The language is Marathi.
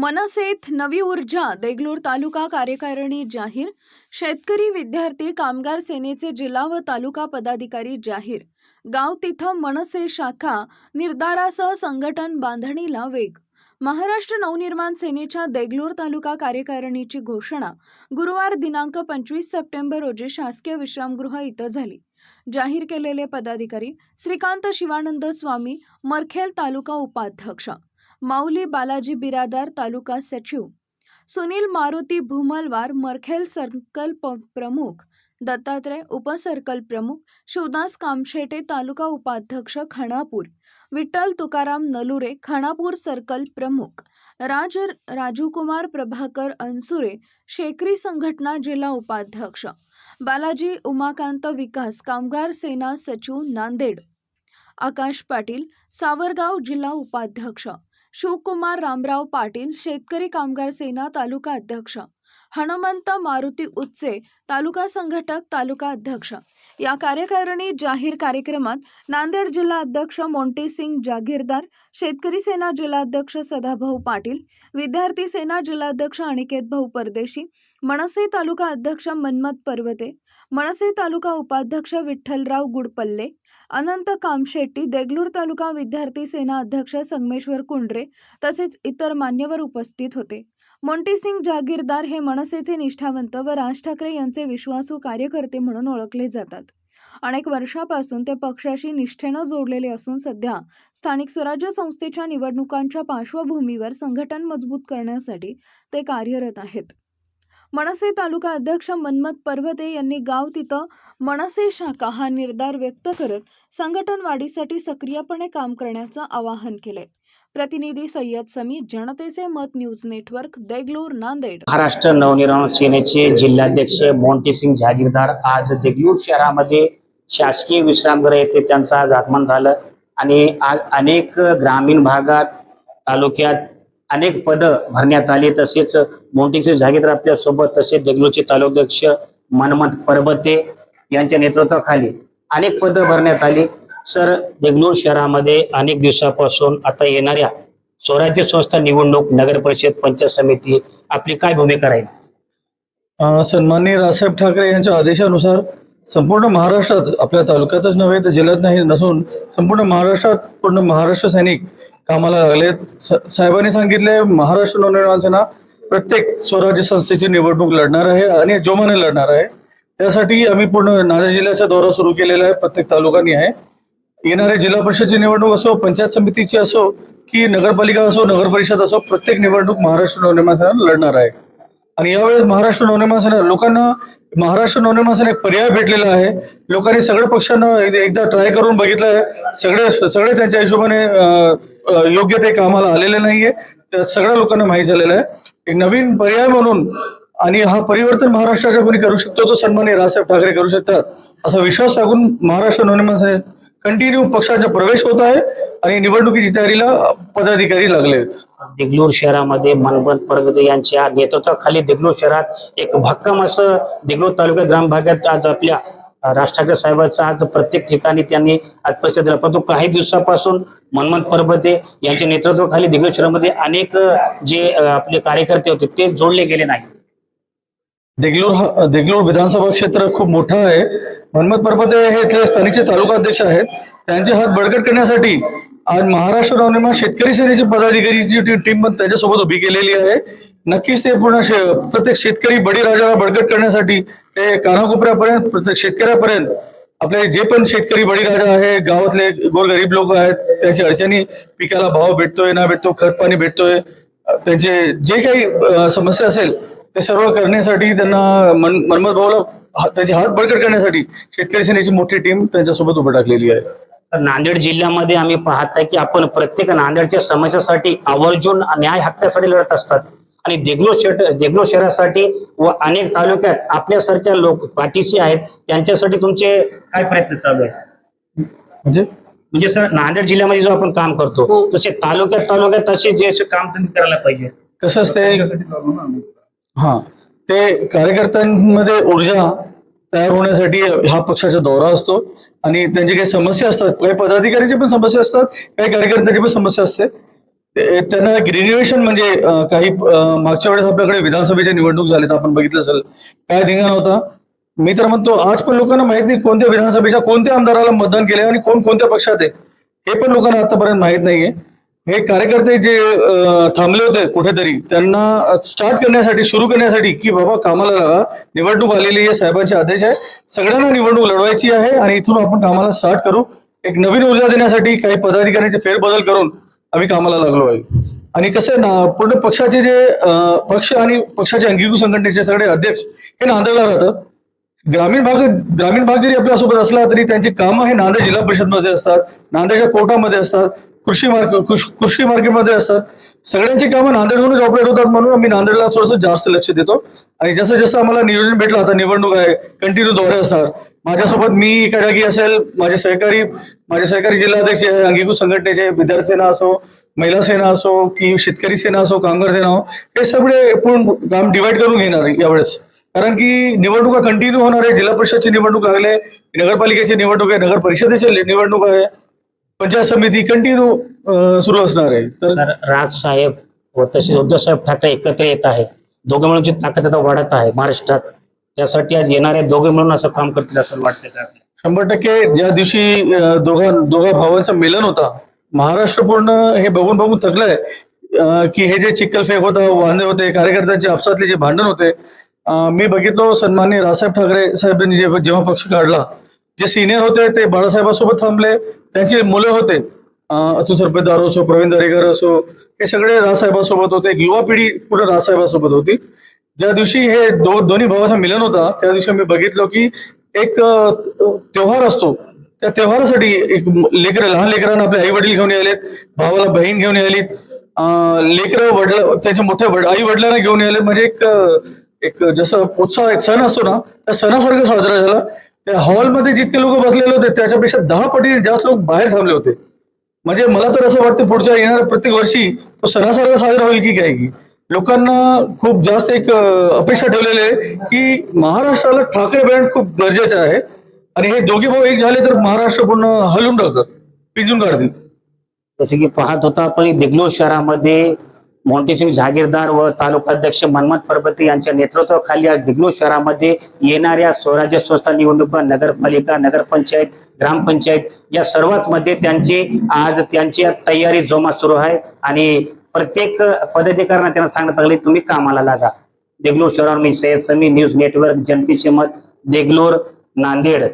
मनसेत नवी ऊर्जा देगलूर तालुका कार्यकारिणी जाहीर शेतकरी विद्यार्थी कामगार सेनेचे जिल्हा व तालुका पदाधिकारी जाहीर. गाव तिथं मनसे शाखा निर्धारासह संघटन बांधणीला वेग. महाराष्ट्र नवनिर्माण सेनेच्या देगलूर तालुका कार्यकारिणीची घोषणा गुरुवार दिनांक पंचवीस सप्टेंबर रोजी शासकीय विश्रामगृह इथं झाली. जाहीर केलेले पदाधिकारी श्रीकांत शिवानंद स्वामी मरखेल तालुका उपाध्यक्ष. माऊली बालाजी बिरादार तालुका सचिव. सुनील मारुती भूमलवार मरखेल सर्कल प्रमुख. दत्तात्रय उपसर्कल प्रमुख. शिवदास कामशेटे तालुका उपाध्यक्ष खणापूर विठ्ठल तुकाराम नलुरे खणापूर सर्कल प्रमुख. राज राजूकुमार प्रभाकर अनसुरे शेकरी संघटना जिल्हा उपाध्यक्ष. बालाजी उमाकांत विकास कामगार सेना सचिव नांदेड. आकाश पाटील सावरगाव जिल्हा उपाध्यक्ष. शिवकुमार रामराव पाटील शेतकरी कामगार सेना तालुका अध्यक्ष हनुमंत मारुती उत्से तालुका संघटक तालुका अध्यक्ष. या कार्यकारिणी जाहीर कार्यक्रमात नांदेड जिल्हा अध्यक्ष मोंटी सिंग जागीरदार शेतकरी सेना जिल्हाध्यक्ष सदाभाऊ पाटील विद्यार्थी सेना जिल्हाध्यक्ष अनिकेत भाऊ परदेशी मनसे तालुका अध्यक्ष मन्मथ पर्वते मनसे तालुका उपाध्यक्ष विठ्ठलराव गुडपल्ले अनंत कामशेट्टी देगलूर तालुका विद्यार्थी सेना अध्यक्ष संगमेश्वर कुंडरे तसेच इतर मान्यवर उपस्थित होते. मोंटीसिंग जागीरदार हे मनसेचे निष्ठावंत व राज ठाकरे यांचे विश्वासू कार्यकर्ते म्हणून ओळखले जातात. अनेक वर्षापासून ते पक्षाशी निष्ठेनं जोडलेले असून सध्या स्थानिक स्वराज्य संस्थेच्या निवडणुकांच्या पार्श्वभूमीवर संघटन मजबूत करण्यासाठी ते कार्यरत आहेत. मनसे तालुका अध्यक्ष मन्मथ पर्वते यांनी गाव तिथं मनसे शाखा हा निर्धार व्यक्त करत संघटन वाढीसाठी सक्रियपणे काम करण्याचं आवाहन केले प्रतिनिधी सय्यद समीर जनतेचे मत न्यूज नेटवर्क देगलूर नांदेड. महाराष्ट्र नवनिर्माण सेनेचे जिल्हाध्यक्ष मोंटीसिंग जहागीरदार आज देगलूर शहरामध्ये शासकीय विश्रामगृह येथे त्यांचं आज आगमन झालं. आणि आज अनेक ग्रामीण भागात तालुक्यात अनेक पदं भरण्यात आली. तसेच मोंटीसिंग जहागीरदार आपल्यासोबत तसेच देगलूरचे तालुकाध्यक्ष मनमत परबते यांच्या नेतृत्वाखाली अनेक पदं भरण्यात आली. सर देगलूर शहरामध्ये अनेक दिवसापासून आता येणाऱ्या स्वराज्य संस्था निवडणूक नगर परिषद पंचायत समिती आपली काय भूमिका राहील? सन्माननीय राजसाहेब ठाकरे यांच्या आदेशानुसार संपूर्ण महाराष्ट्रात आपल्या तालुक्यातच नव्हे तर जिल्ह्यात नाही नसून संपूर्ण महाराष्ट्रात पूर्ण महाराष्ट्र सैनिक कामाला लागलेत. साहेबांनी सांगितले महाराष्ट्र नवनिर्माण सेना प्रत्येक स्वराज्य संस्थेची निवडणूक लढणार आहे आणि जोमाने लढणार आहे. त्यासाठी आम्ही पूर्ण नांदेड जिल्ह्याचा दौरा सुरू केलेला आहे प्रत्येक तालुकानी आहे. येणाऱ्या जिल्हा परिषदची निवडणूक असो पंचायत समितीची असो की नगरपालिका असो नगर परिषद असो प्रत्येक निवडणूक महाराष्ट्र नवनिर्माण सेना लढणार आहे. आणि यावेळेस महाराष्ट्र नवनिर्माण सेना लोकांना महाराष्ट्र नवनिर्माण सेना एक पर्याय भेटलेला आहे. लोकांनी सगळ्या पक्षांना एकदा ट्राय करून बघितलं आहे. सगळे सगळे त्यांच्या हिशोबाने योग्य ते कामाला आलेले नाहीये. सगळ्या लोकांना माहीत झालेलं आहे. एक नवीन पर्याय म्हणून आणि हा परिवर्तन महाराष्ट्राच्या कोणी करू शकतो तो सन्मान्य राजसाहेब ठाकरे करू शकतात असा विश्वास टाकून महाराष्ट्र नवनिर्माण सेनेत कंटिन्यू पक्षाचा प्रवेश होत आहे आणि निवडणुकीची तयारीला पदाधिकारी लागले आहेत. देगलूर शहरामध्ये मनमथ परगते यांच्या नेतृत्वाखाली देगलूर शहरात एक भक्कम असं देगलूर तालुका ग्राम भागात आज आपल्या राष्ट्राकर राज ठाकरे साहेबांचा आज प्रत्येक ठिकाणी त्यांनी आज प्रसिद्ध दिला परंतु काही दिवसापासून मनमथ परबते यांच्या नेतृत्वाखाली देगलूर शहरामध्ये अनेक जे आपले कार्यकर्ते होते ते जोडले गेले नाही देगलूर हा देगलूर विधानसभा क्षेत्र खूप मोठं आहे. मनमत परपते हे इथले स्थानिकचे तालुका अध्यक्ष आहेत त्यांचे हात बळकट करण्यासाठी आज महाराष्ट्र नवनिर्माण शेतकरी सेनेची पदाधिकारीची टीम पण त्यांच्यासोबत उभी केलेली आहे. नक्कीच ते पूर्ण शे- प्रत्येक शेतकरी बळीराजाला बळकट करण्यासाठी ते कानाकोपऱ्यापर्यंत प्रत्येक शेतकऱ्यापर्यंत आपले जे पण शेतकरी बळीराजा आहे गावातले गोरगरीब लोक आहेत त्यांची अडचणी पिकाला भाव भेटतोय ना भेटतो खत पाणी भेटतोय त्यांचे जे काही समस्या असेल ते सर्व करण्यासाठी त्यांना मन मनमत भाऊला हा- त्याचे हात बळकट करण्यासाठी शेतकरी सेनेची मोठी टीम त्यांच्यासोबत उभं टाकलेली आहे. नांदेड जिल्ह्यामध्ये आम्ही पाहत आहे की आपण प्रत्येक नांदेडच्या समस्यासाठी आवर्जून न्याय हक्कासाठी लढत असतात. आणि देगलूर शहर देगलूर शहरासाठी व अनेक तालुक्यात आपल्यासारख्या लोक पाठीशी आहेत त्यांच्यासाठी तुमचे काय प्रयत्न चालू आहेत? म्हणजे? म्हणजे सर नांदेड जिल्ह्यामध्ये जो आपण काम करतो तसे तालुक्यात तालुक्यात तसे जे असे काम तुम्ही करायला पाहिजे. कसं असते हा. ते कार्यकर्त्यांमध्ये ऊर्जा तयार होण्यासाठी हा पक्षाचा दौरा असतो आणि त्यांची काही समस्या असतात. काही पदाधिकाऱ्यांची पण समस्या असतात काही कार्यकर्त्यांची पण समस्या असते. त्यांना ग्रेज्युएशन म्हणजे काही मागच्या वेळेस आपल्याकडे विधानसभेच्या निवडणूक झाल्यात आपण बघितलं असेल. काय धिंगाणा होता? मी तर म्हणतो आज पण लोकांना माहीत नाही कोणत्या विधानसभेच्या कोणत्या आमदाराला मतदान केलंय आणि कोण कोणत्या पक्षात आहे. हे पण लोकांना आतापर्यंत माहीत नाहीये. हे कार्यकर्ते जे थांबले होते कुठेतरी त्यांना स्टार्ट करण्यासाठी सुरू करण्यासाठी की बाबा कामाला लागा निवडणूक आलेली आहे साहेबांचे आदेश आहे सगळ्यांना निवडणूक लढवायची आहे आणि इथून आपण कामाला स्टार्ट करू. एक नवीन ऊर्जा देण्यासाठी काही पदाधिकाऱ्यांचे फेरबदल करून आम्ही कामाला लागलो आहे. आणि कसं आहे ना पूर्ण पक्षाचे जे पक्ष आणि पक्षाचे अंगीकृत संघटनेचे सगळे अध्यक्ष हे नांदेडला राहतात. ग्रामीण भाग ग्रामीण भाग जरी आपल्यासोबत असला तरी त्यांची कामं हे नांदेड जिल्हा परिषदमध्ये असतात नांदेडच्या कोर्टामध्ये असतात कृषी मार्केट कृषी मार्केटमध्ये असतात. सगळ्यांची कामं नांदेडहूनच ऑपरेट होतात म्हणून आम्ही नांदेडला थोडंसं जास्त लक्ष देतो. आणि जसं जसं आम्हाला नियोजन भेटलं आता निवडणूक आहे कंटिन्यू दौरे असणार. माझ्यासोबत मी एका जागी असेल माझे सहकारी माझे सहकारी जिल्हाध्यक्ष आहे अंगीकृत संघटनेचे विद्यार्थी सेना असो महिला सेना असो की शेतकरी सेना असो कामगार सेना हो हे सगळे पूर्ण काम डिवाइड करून घेणार आहे यावेळेस. कारण की निवडणुका कंटिन्यू होणार आहे जिल्हा परिषदची निवडणूक लागले नगरपालिकेची निवडणूक आहे नगर परिषदेची निवडणूक आहे. पंचायत समिती कंटिन्यू सुरू असणार आहे. तर राज साहेब व तसेच उद्धव साहेब ठाकरे एकत्र येत आहे. दोघे मिळूनची ताकद आता वाढत आहे महाराष्ट्रात त्यासाठी आज येणारे दोघे मिळून असं काम करतील असं वाटतं का? शंभर टक्के ज्या दिवशी दोघा दोघा भावांचा मिलन होता महाराष्ट्र पूर्ण हे बघून बघून थकलंय की हे जे चिखलफेक होता वांदे होते कार्यकर्त्यांचे आपसातले जे भांडण होते मी बघितलो सन्माननीय रावसाहेब ठाकरे साहेबांनी जेव्हा पक्ष काढला जे सिनियर होते ते बाळासाहेबांसोबत थांबले. त्यांची मुलं होते अतुल सरपेदार असो प्रवीण दरेकर असो हे सगळे राजसाहेबांसोबत होते. एक युवा पिढी पूर्ण राजसाहेबांसोबत होती. ज्या दिवशी हे दो दोन्ही भावाचा मिलन होता त्या दिवशी मी बघितलं की एक त्योहार असतो. त्या त्योहारासाठी एक लेकर लहान लेकरांना आपले आई वडील घेऊन यायलेत भावाला बहीण घेऊन यायली लेकर वडील त्याच्या मोठ्या वड आई वडिलांना घेऊन यायले म्हणजे एक एक जसं उत्साह एक सण असतो ना त्या सणासारखं साजरा झाला. हॉलमध्ये जितके लोक बसलेले होते त्याच्यापेक्षा दहा पटीने जास्त लोक बाहेर थांबले होते. म्हणजे मला तर असं वाटतं पुढच्या येणाऱ्या प्रत्येक वर्षी तो सणासारखा साजरा होईल की काय? की लोकांना खूप जास्त एक अपेक्षा ठेवलेली आहे की महाराष्ट्राला ठाकरे ब्रँड खूप गरजेचं आहे. आणि हे दोघे भाऊ एक झाले तर महाराष्ट्र पूर्ण हलून टाकतात पिंजून काढतील. जसे की पाहत होता आपण देगलूर शहरामध्ये मोंटेसिंग जहागीरदार व तालुकाध्यक्ष मनमत परबती यांच्या नेतृत्वाखाली आज देगलूर शहरामध्ये येणाऱ्या स्वराज्य संस्था निवडणुका नगरपालिका नगरपंचायत ग्रामपंचायत या सर्वच मध्ये त्यांची आज त्यांची तयारी जोमात सुरू आहे. आणि प्रत्येक पदाधिकाऱ्यांना त्यांना सांगण्यात आले तुम्ही कामाला लागा. देगलूर शहरावर मी सय्यद समी न्यूज नेटवर्क जनतेचे मत देगलूर नांदेड.